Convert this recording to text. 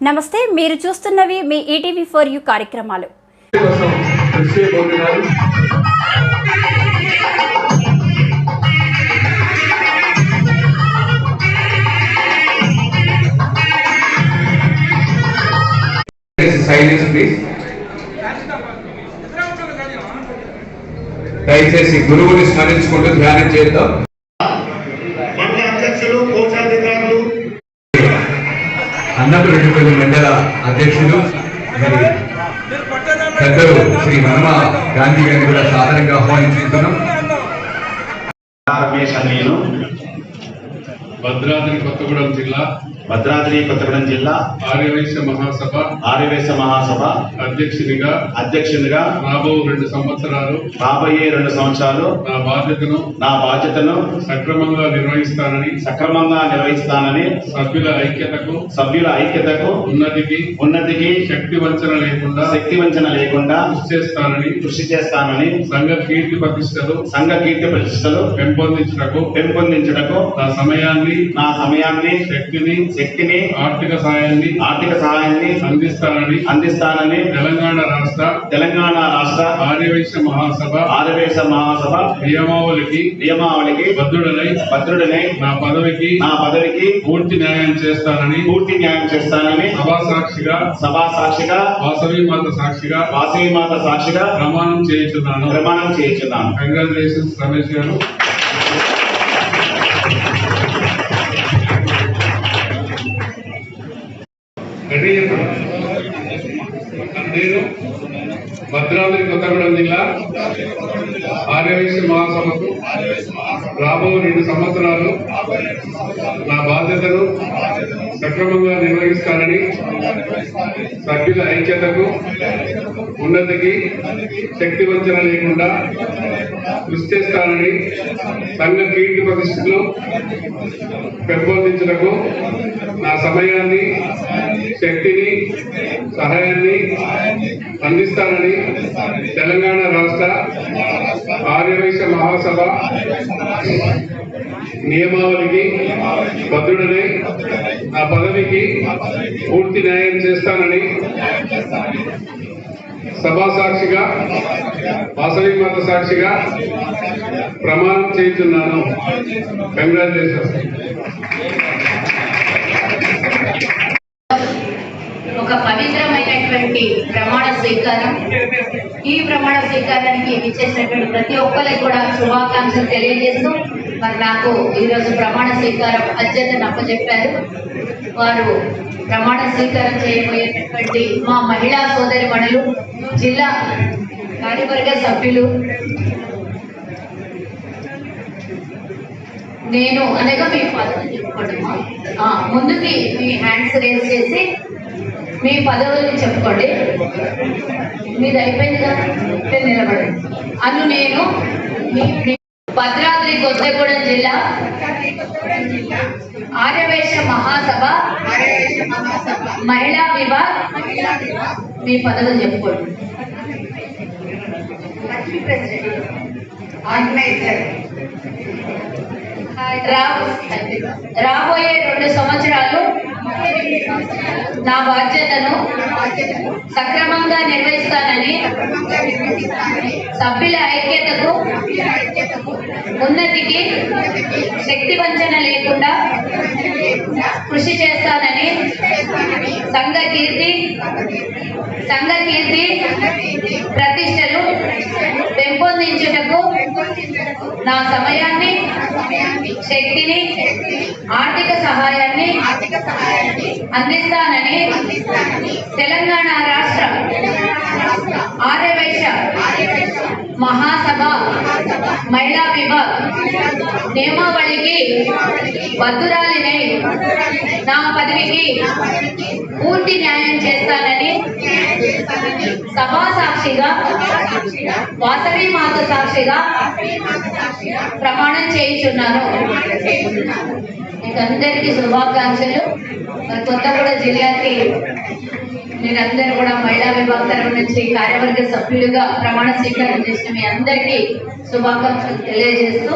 నమస్తే మీరు చూస్తున్నవి మీ ఈటీవీ ఫోర్ యూ కార్యక్రమాలు. దయచేసి గురువుని స్మరించుకుంటూ ధ్యానం చేద్దాం. అన్నపరెడ్డిపల్లి మండల అధ్యక్షులు మరి పెద్దలు శ్రీ మనమ గాంధీ గారిని కూడా సాధారణంగా ఆహ్వానించుకుంటున్నాం. నేను భద్రాద్రి కొత్తగూడెం జిల్లా భద్రాద్రి కొత్తగూడెం జిల్లా. ఆర్యవైశ్య మహాసభ. ఆర్యవేశ మహాసభ. అధ్యక్షునిగా. అధ్యక్షునిగా. రాబో రెండు సంవత్సరాలు. రాబోయే రెండు సంవత్సరాలు. నా బాధ్యతను. నా బాధ్యతను సక్రమంగా నిర్వహిస్తానని. సక్రమంగా నిర్వహిస్తానని సభ్యుల ఐక్యతకు. సభ్యుల ఐక్యతకు ఉన్నతికి. ఉన్నతికి శక్తి వంచన లేకుండా. శక్తి వంచన లేకుండా కృషి చేస్తానని. కృషి చేస్తానని సంఘ కీర్తి ప్రతిష్టలు. సంఘ కీర్తి ప్రతిష్టలు పెంపొందించుటకు. పెంపొందించుటకు నా సమయాన్ని. నా సమయాన్ని శక్తిని. శక్తిని ఆర్థిక సహాయాన్ని ఆర్థిక సహాయాన్ని అందిస్తానని అందిస్తానని తెలంగాణ రాష్ట్ర తెలంగాణ రాష్ట్ర ఆర్యవైశ్య మహాసభ ఆర్యవేశ మహాసభ నియమావళికి నియమావళికి బద్ధుడనై భద్రుడనే నా పదవికి నా పదవికి పూర్తి న్యాయం చేస్తానని పూర్తి న్యాయం చేస్తానని సభా సాక్షిగా సభా సాక్షిగా వాసవి మాత సాక్షిగా వాసవి మాత సాక్షిగా ప్రమాణం చేయించున్నాను. ప్రమాణం చేయించున్నాను. కంగ్రాచులేషన్స్ రమేష్ గారు. నేను భద్రాద్రి కొత్తగూడెం జిల్లా ఆర్యవైశ్య మహాసభకు రాబో రెండు సంవత్సరాలు నా బాధ్యతను సక్రమంగా నిర్వహిస్తానని సభ్యుల ఐక్యతకు ఉన్నతికి శక్తి వంచన లేకుండా కృషి చేస్తానని సంఘ కీర్తి ప్రతిష్టలు పెంపొందించుటకు నా సమయాన్ని శక్తిని సహాయాన్ని అందిస్తానని తెలంగాణ రాష్ట్ర ఆర్యవైశ్య మహాసభ నియమావళికి భద్రుడనై నా పదవికి పూర్తి న్యాయం చేస్తానని సభా సాక్షిగా వాసవి మాత సాక్షిగా ప్రమాణం చేస్తున్నాను కంగ్రాచులేషన్స్ ఒక పవిత్రమైనటువంటి ప్రమాణ స్వీకారం. ఈ ప్రమాణ స్వీకారానికి విచ్చేసినటువంటి ప్రతి ఒక్కరికి కూడా శుభాకాంక్షలు తెలియజేస్తూ మరి నాకు ఈరోజు ప్రమాణ స్వీకారం అధ్యతను అప్పచెప్పారు. వారు ప్రమాణ స్వీకారం చేయబోయేటటువంటి మా మహిళా సోదరి మణులు జిల్లా కార్యవర్గ సభ్యులు. నేను అనగా మీ పదవులు చెప్పుకోండి ముందుకి మీ హ్యాండ్స్ రేస్ చేసి మీ పదవుల్ని చెప్పుకోండి. మీది అయిపోయింది కదా? మీరు నిలబడండి. అను నేను మీ భద్రాద్రి కొత్తగూడెం జిల్లా. ఆర్యవేశ మహాసభ. మహిళా విభాగ్ మీ పదవులు చెప్పుకోండి. ఆర్గనైజర్ రాబోయే రెండు సంవత్సరాలు నా బాధ్యతను సక్రమంగా నిర్వహిస్తానని సభ్యుల ఐక్యతకు ఉన్నతికి శక్తి వంచన లేకుండా కృషి చేస్తానని సంఘ కీర్తి సంఘ కీర్తి ప్రతిష్టలు పెంపొందించుటకు నా సమయాన్ని శక్తిని ఆర్థిక సహాయాన్ని అందిస్తానని తెలంగాణ రాష్ట్ర ఆర్యవైశ్య మహాసభ మహిళా విభాగ్ నియమావళికి బద్దురాలినై నా పదవికి పూర్తి న్యాయం చేస్తానని సభా సాక్షిగా వాసవి మాత సాక్షిగా ప్రమాణం చేయించున్నాను. మీకు అందరికీ శుభాకాంక్షలు. మరి కొత్తగూడ జిల్లాకి మీరందరూ కూడా మహిళా విభాగం తరపు నుంచి కార్యవర్గ సభ్యులుగా ప్రమాణ స్వీకారం చేసిన మీ అందరికీ శుభాకాంక్షలు తెలియజేస్తూ